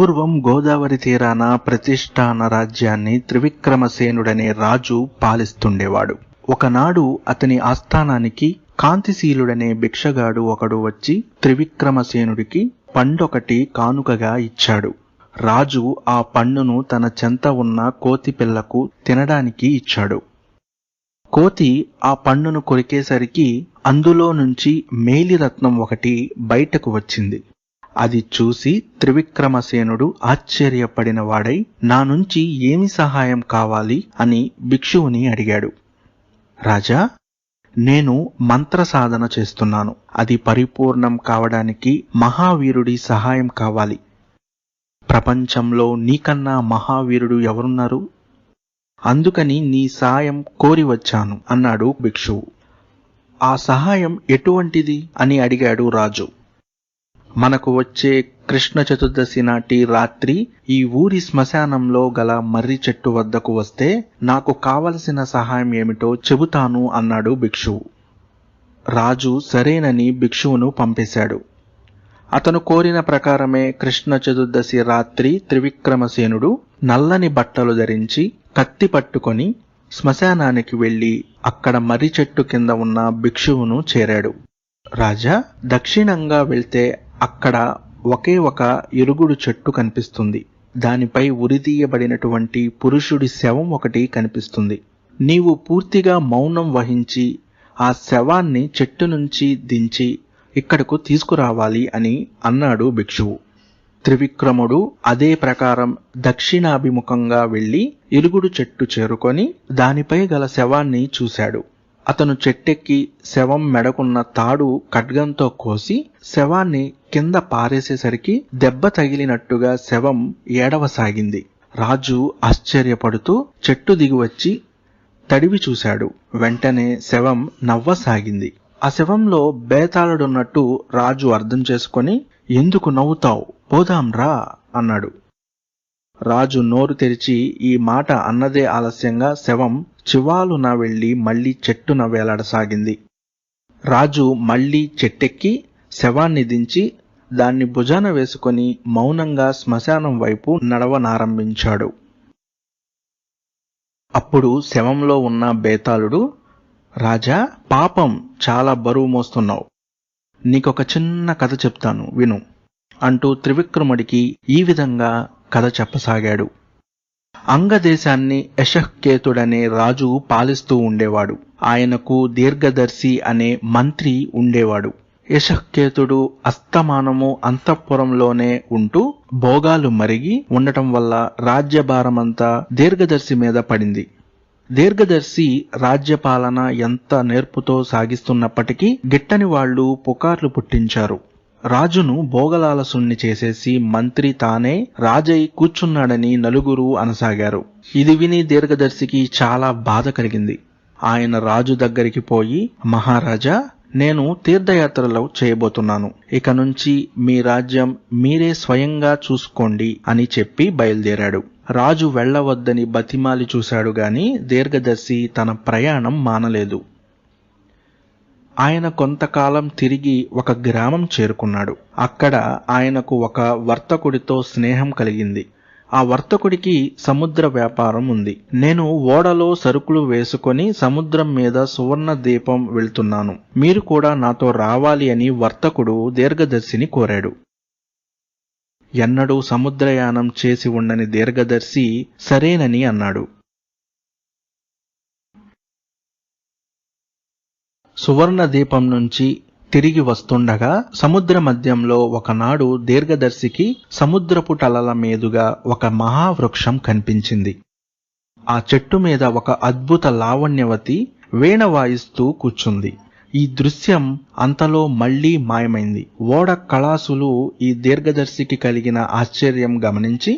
పూర్వం గోదావరి తీరాన ప్రతిష్టాన రాజ్యాన్ని త్రివిక్రమసేనుడనే రాజు పాలిస్తుండేవాడు. ఒకనాడు అతని ఆస్థానానికి కాంతిశీలుడనే భిక్షగాడు ఒకడు వచ్చి త్రివిక్రమసేనుడికి పండొకటి కానుకగా ఇచ్చాడు. రాజు ఆ పండును తన చెంత ఉన్న కోతి పిల్లకు తినడానికి ఇచ్చాడు. కోతి ఆ పండును కొరికేసరికి అందులో నుంచి మేలిరత్నం ఒకటి బయటకు వచ్చింది. అది చూసి త్రివిక్రమసేనుడు ఆశ్చర్యపడిన వాడై నా నుంచి ఏమి సహాయం కావాలి అని భిక్షువుని అడిగాడు. రాజా నేను మంత్ర సాధన చేస్తున్నాను. అది పరిపూర్ణం కావడానికి మహావీరుడి సహాయం కావాలి. ప్రపంచంలో నీకన్నా మహావీరుడు ఎవరున్నారు? అందుకని నీ సాయం కోరి వచ్చాను అన్నాడు భిక్షువు. ఆ సహాయం ఎటువంటిది? అని అడిగాడు రాజు. మనకు వచ్చే కృష్ణ చతుర్దశి నాటి రాత్రి ఈ ఊరి శ్మశానంలో గల మర్రి చెట్టు వద్దకు వస్తే నాకు కావలసిన సహాయం ఏమిటో చెబుతాను అన్నాడు భిక్షువు. రాజు సరేనని భిక్షువును పంపేశాడు. అతను కోరిన ప్రకారమే కృష్ణ చతుర్దశి రాత్రి త్రివిక్రమసేనుడు నల్లని బట్టలు ధరించి కత్తి పట్టుకొని శ్మశానానికి వెళ్ళి అక్కడ మర్రి చెట్టు కింద ఉన్న భిక్షువును చేరాడు. రాజా దక్షిణంగా వెళ్తే అక్కడ ఒకే ఒక ఇరుగుడు చెట్టు కనిపిస్తుంది. దానిపై ఉరితీయబడినటువంటి పురుషుడి శవం ఒకటి కనిపిస్తుంది. నీవు పూర్తిగా మౌనం వహించి ఆ శవాన్ని చెట్టు నుంచి దించి ఇక్కడకు తీసుకురావాలి అని అన్నాడు భిక్షువు. త్రివిక్రముడు అదే ప్రకారం దక్షిణాభిముఖంగా వెళ్ళి ఇరుగుడు చెట్టు చేరుకొని దానిపై గల శవాన్ని చూశాడు. అతను చెట్టెక్కి శవం మెడకున్న తాడు ఖడ్గంతో కోసి శవాన్ని కింద పారేసేసరికి దెబ్బ తగిలినట్టుగా శవం ఏడవసాగింది. రాజు ఆశ్చర్యపడుతూ చెట్టు దిగివచ్చి తడివి చూశాడు. వెంటనే శవం నవ్వసాగింది. ఆ శవంలో బేతాళుడున్నట్టు రాజు అర్థం చేసుకొని ఎందుకు నవ్వుతావు? పోదాం రా అన్నాడు. రాజు నోరు తెరిచి ఈ మాట అన్నదే ఆలస్యంగా శవం చివాలున వెళ్ళి మళ్ళీ చెట్టున వేలాడసాగింది. రాజు మళ్ళీ చెట్టెక్కి శవాన్ని దించి దాన్ని భుజాన వేసుకొని మౌనంగా శ్మశానం వైపు నడవనారంభించాడు. అప్పుడు శవంలో ఉన్న బేతాళుడు రాజా పాపం చాలా బరువు మోస్తున్నావు. నీకొక చిన్న కథ చెప్తాను విను అంటూ త్రివిక్రముడికి ఈ విధంగా కథ చెప్పసాగాడు. అంగదేశాన్ని యశఃకేతుడనే రాజు పాలిస్తూ ఉండేవాడు. ఆయనకు దీర్ఘదర్శి అనే మంత్రి ఉండేవాడు. యశఃకేతుడు అస్తమానము అంతఃపురంలోనే ఉంటూ భోగాలు మరిగి ఉండటం వల్ల రాజ్యభారమంతా దీర్ఘదర్శి మీద పడింది. దీర్ఘదర్శి రాజ్యపాలన ఎంత నేర్పుతో సాగిస్తున్నప్పటికీ గిట్టని వాళ్ళు పుకార్లు పుట్టించారు. రాజును భోగలాలసుణ్ణి చేసేసి మంత్రి తానే రాజై కూర్చున్నాడని నలుగురు అనసాగారు. ఇది విని దీర్ఘదర్శికి చాలా బాధ కలిగింది. ఆయన రాజు దగ్గరికి పోయి మహారాజా నేను తీర్థయాత్రలు చేయబోతున్నాను. ఇక నుంచి మీ రాజ్యం మీరే స్వయంగా చూసుకోండి అని చెప్పి బయలుదేరాడు. రాజు వెళ్ళవద్దని బతిమాలి చూశాడు గాని దీర్ఘదర్శి తన ప్రయాణం మానలేదు. ఆయన కొంతకాలం తిరిగి ఒక గ్రామం చేరుకున్నాడు. అక్కడ ఆయనకు ఒక వర్తకుడితో స్నేహం కలిగింది. ఆ వర్తకుడికి సముద్ర వ్యాపారం ఉంది. నేను ఓడలో సరుకులు వేసుకొని సముద్రం మీద సువర్ణ దీపం వెళ్తున్నాను. మీరు కూడా నాతో రావాలి అని వర్తకుడు దీర్ఘదర్శిని కోరాడు. ఎన్నడూ సముద్రయానం చేసి ఉండని దీర్ఘదర్శి సరేనని అన్నాడు. సువర్ణ దీపం నుంచి తిరిగి వస్తుండగా సముద్ర మధ్యంలో ఒకనాడు దీర్ఘదర్శికి సముద్రపు టలల మీదుగా ఒక మహావృక్షం కనిపించింది. ఆ చెట్టు మీద ఒక అద్భుత లావణ్యవతి వీణ వాయిస్తూ కూర్చుంది. ఈ దృశ్యం అంతలో మళ్ళీ మాయమైంది. ఓడ కళాసులు ఈ దీర్ఘదర్శికి కలిగిన ఆశ్చర్యం గమనించి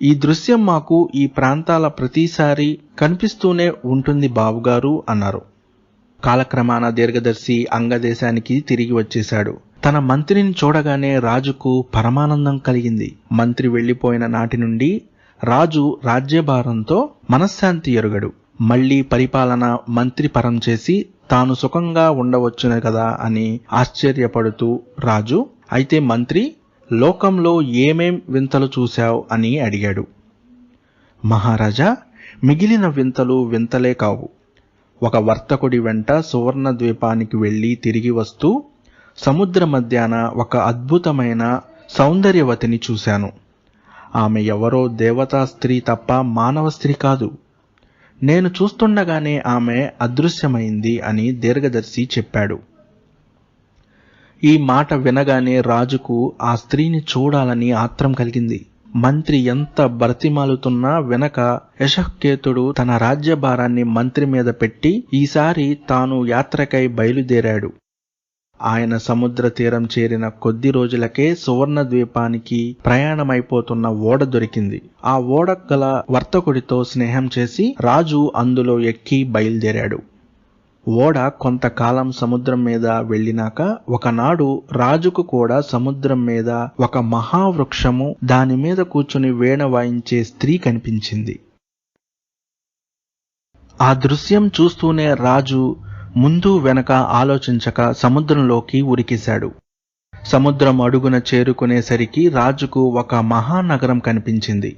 ఈ దృశ్యం మాకు ఈ ప్రాంతాల ప్రతిసారి కనిపిస్తూనే ఉంటుంది బావుగారు అన్నారు. కాలక్రమాన దీర్ఘదర్శి అంగదేశానికి తిరిగి వచ్చేశాడు. తన మంత్రిని చూడగానే రాజుకు పరమానందం కలిగింది. మంత్రి వెళ్ళిపోయిన నాటి నుండి రాజు రాజ్యభారంతో మనశ్శాంతి ఎరుగడు. మళ్ళీ పరిపాలన మంత్రి పరం చేసి తాను సుఖంగా ఉండవచ్చును కదా అని ఆశ్చర్యపడుతూ రాజు అయితే మంత్రి లోకంలో ఏమేం వింతలు చూశావు? అని అడిగాడు. మహారాజా మిగిలిన వింతలు వింతలే కావు. ఒక వర్తకుడి వెంట సువర్ణ ద్వీపానికి వెళ్ళి తిరిగి వస్తూ సముద్ర మధ్యాన ఒక అద్భుతమైన సౌందర్యవతిని చూశాను. ఆమె ఎవరో దేవతా స్త్రీ తప్ప మానవ స్త్రీ కాదు. నేను చూస్తుండగానే ఆమె అదృశ్యమైంది అని దీర్ఘదర్శి చెప్పాడు. ఈ మాట వినగానే రాజుకు ఆ స్త్రీని చూడాలని ఆత్రం కలిగింది. మంత్రి ఎంత బ్రతిమాలుతున్నా వెనక యశకేతుడు తన రాజ్యభారాన్ని మంత్రి మీద పెట్టి ఈసారి తాను యాత్రకై బయలుదేరాడు. ఆయన సముద్ర తీరం చేరిన కొద్ది రోజులకే సువర్ణ ద్వీపానికి ప్రయాణమైపోతున్న ఓడ దొరికింది. ఆ ఓడ గల వర్తకుడితో స్నేహం చేసి రాజు అందులో ఎక్కి బయలుదేరాడు. ఓడ కొంతకాలం సముద్రం మీద వెళ్ళినాక ఒకనాడు రాజుకు కూడా సముద్రం మీద ఒక మహావృక్షము దాని మీద కూర్చుని వీణ వాయించే స్త్రీ కనిపించింది. ఆ దృశ్యం చూస్తూనే రాజు ముందు వెనక ఆలోచించక సముద్రంలోకి ఉరికేశాడు. సముద్రం అడుగున చేరుకునేసరికి రాజుకు ఒక మహానగరం కనిపించింది.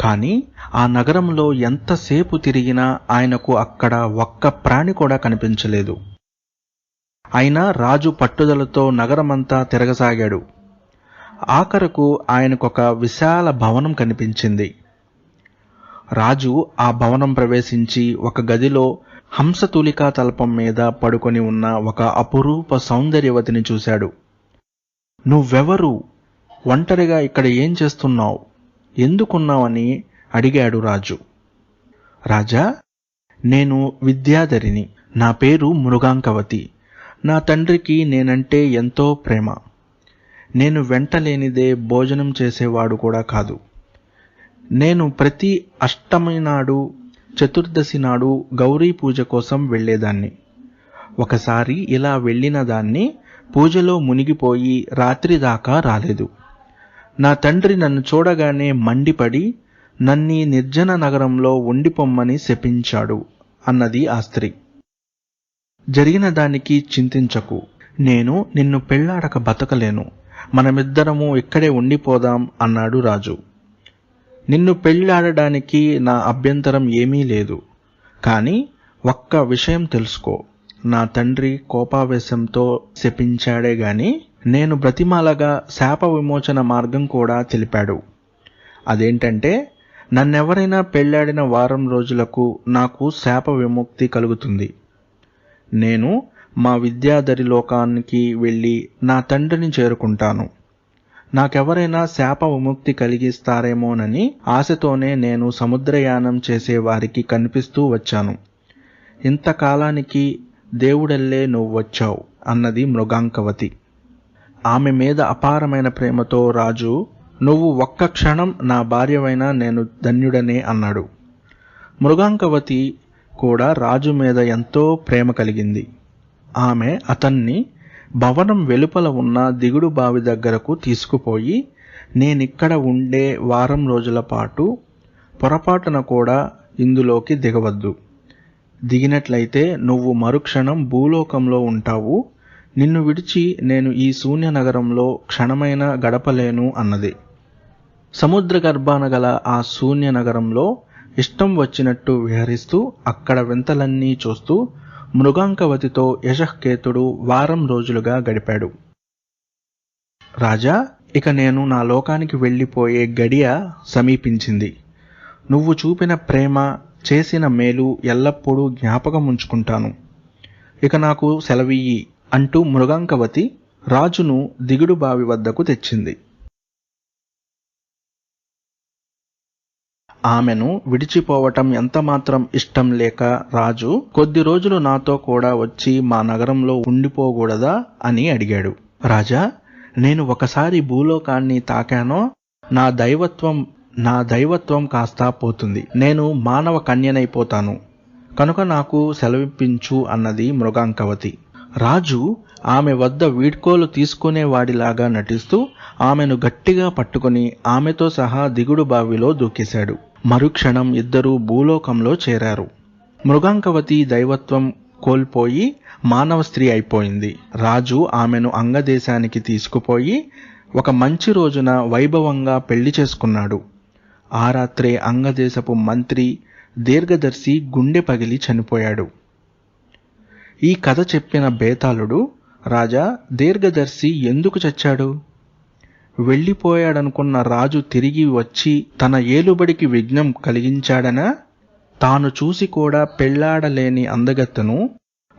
కానీ ఆ నగరంలో ఎంతసేపు తిరిగినా ఆయనకు అక్కడ ఒక్క ప్రాణి కూడా కనిపించలేదు. అయినా రాజు పట్టుదలతో నగరమంతా తిరగసాగాడు. ఆఖరకు ఆయనకొక విశాల భవనం కనిపించింది. రాజు ఆ భవనం ప్రవేశించి ఒక గదిలో హంసతూలికా తల్పం మీద పడుకొని ఉన్న ఒక అపురూప సౌందర్యవతిని చూశాడు. నువ్వెవరు? ఒంటరిగా ఇక్కడ ఏం చేస్తున్నావు? ఎందుకున్నావని అడిగాడు రాజు. రాజా నేను విద్యాధరిని. నా పేరు మృగాంకవతి. నా తండ్రికి నేనంటే ఎంతో ప్రేమ. నేను వెంటలేనిదే భోజనం చేసేవాడు కూడా కాదు. నేను ప్రతి అష్టమి నాడు చతుర్దశి నాడు గౌరీ పూజ కోసం వెళ్ళేదాన్ని. ఒకసారి ఇలా వెళ్ళిన దాన్ని పూజలో మునిగిపోయి రాత్రి దాకా రాలేదు. నా తండ్రి నన్ను చూడగానే మండిపడి నన్నీ నిర్జన నగరంలో ఉండిపొమ్మని శపించాడు అన్నది ఆ స్త్రీ. జరిగిన దానికి చింతించకు. నేను నిన్ను పెళ్ళాడక బతకలేను. మనమిద్దరము ఇక్కడే ఉండిపోదాం అన్నాడు రాజు. నిన్ను పెళ్ళాడడానికి నా అభ్యంతరం ఏమీ లేదు. కానీ ఒక్క విషయం తెలుసుకో. నా తండ్రి కోపావేశంతో శపించాడే గాని నేను బ్రతిమాలగా శాప విమోచన మార్గం కూడా తెలిపాడు. అదేంటంటే నన్నెవరైనా పెళ్ళాడిన వారం రోజులకు నాకు శాప విముక్తి కలుగుతుంది. నేను మా విద్యాధరి లోకానికి వెళ్ళి నా తండ్రిని చేరుకుంటాను. నాకెవరైనా శాప విముక్తి కలిగిస్తారేమోనని ఆశతోనే నేను సముద్రయానం చేసే వారికి కనిపిస్తూ వచ్చాను. ఇంతకాలానికి దేవుడల్లే నువ్వు వచ్చావు అన్నది మృగాంకవతి. ఆమె మీద అపారమైన ప్రేమతో రాజు నువ్వు ఒక్క క్షణం నా భార్యవైనా నేను ధన్యుడనే అన్నాడు. మృగాంకవతి కూడా రాజు మీద ఎంతో ప్రేమ కలిగింది. ఆమె అతన్ని భవనం వెలుపల ఉన్న దిగుడు బావి దగ్గరకు తీసుకుపోయి నేనిక్కడ ఉండే వారం రోజుల పాటు పొరపాటున కూడా ఇందులోకి దిగవద్దు. దిగినట్లయితే నువ్వు మరుక్షణం భూలోకంలో ఉంటావు. నిన్ను విడిచి నేను ఈ శూన్య నగరంలో క్షణమైన గడపలేను అన్నది. సముద్ర గర్భాన గల ఆ శూన్య నగరంలో ఇష్టం వచ్చినట్టు విహరిస్తూ అక్కడ వింతలన్నీ చూస్తూ మృగాంకవతితో యశఃకేతుడు వారం రోజులుగా గడిపాడు. రాజా ఇక నేను నా లోకానికి వెళ్ళిపోయే గడియ సమీపించింది. నువ్వు చూపిన ప్రేమ చేసిన మేలు ఎల్లప్పుడూ జ్ఞాపకం ఉంచుకుంటాను. ఇక నాకు సెలవియ్యి. అంటూ మృగాంకవతి రాజును దిగుడు బావి వద్దకు తెచ్చింది. ఆమెను విడిచిపోవటం ఎంతమాత్రం ఇష్టం లేక రాజు కొద్ది రోజులు నాతో కూడా వచ్చి మా నగరంలో ఉండిపోకూడదా అని అడిగాడు. రాజా నేను ఒకసారి భూలోకాన్ని తాకానో? నా దైవత్వం నా దైవత్వం కాస్తా పోతుంది. నేను మానవ కన్యనైపోతాను. కనుక నాకు సెలవిప్పించు అన్నది మృగాంకవతి. రాజు ఆమె వద్ద వీడ్కోలు తీసుకునేవాడిలాగా నటిస్తూ ఆమెను గట్టిగా పట్టుకుని ఆమెతో సహా దిగుడు బావిలో దూకేశాడు. మరుక్షణం ఇద్దరూ భూలోకంలో చేరారు. మృగాంకవతి దైవత్వం కోల్పోయి మానవ స్త్రీ అయిపోయింది. రాజు ఆమెను అంగదేశానికి తీసుకుపోయి ఒక మంచి రోజున వైభవంగా పెళ్ళి చేసుకున్నాడు. ఆ రాత్రే అంగదేశపు మంత్రి దీర్ఘదర్శి గుండె పగిలి చనిపోయాడు. ఈ కథ చెప్పిన బేతాళుడు రాజా దీర్ఘదర్శి ఎందుకు చచ్చాడు? వెళ్ళిపోయాడనుకున్న రాజు తిరిగి వచ్చి తన ఏలుబడికి విఘ్నం కలిగించాడనా? తాను చూసి కూడా పెళ్ళాడలేని అందగత్తను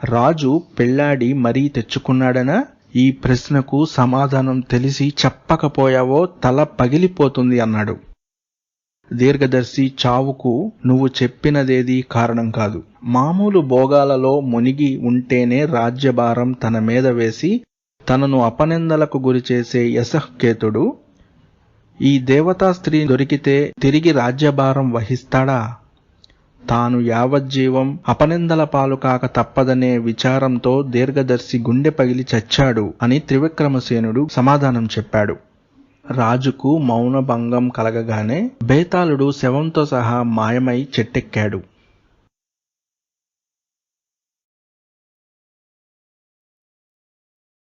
రాజు పెళ్ళాడి మరీ తెచ్చుకున్నాడనా? ఈ ప్రశ్నకు సమాధానం తెలిసి చెప్పకపోయావో తల పగిలిపోతుంది అన్నాడు. దీర్ఘదర్శి చావుకు నువ్వు చెప్పినదేది కారణం కాదు. మామూలు భోగాలలో మునిగి ఉంటేనే రాజ్యభారం తన మీద వేసి తనను అపనిందలకు గురిచేసే యశఃకేతుడు ఈ దేవతా స్త్రీ దొరికితే తిరిగి రాజ్యభారం వహిస్తాడా? తాను యావజ్జీవం అపనిందల పాలు కాక తప్పదనే విచారంతో దీర్ఘదర్శి గుండె పగిలి చచ్చాడు అని త్రివిక్రమసేనుడు సమాధానం చెప్పాడు. రాజుకు మౌనభంగం కలగగానే బేతాళుడు శవంతో సహా మాయమై చెట్టెక్కాడు.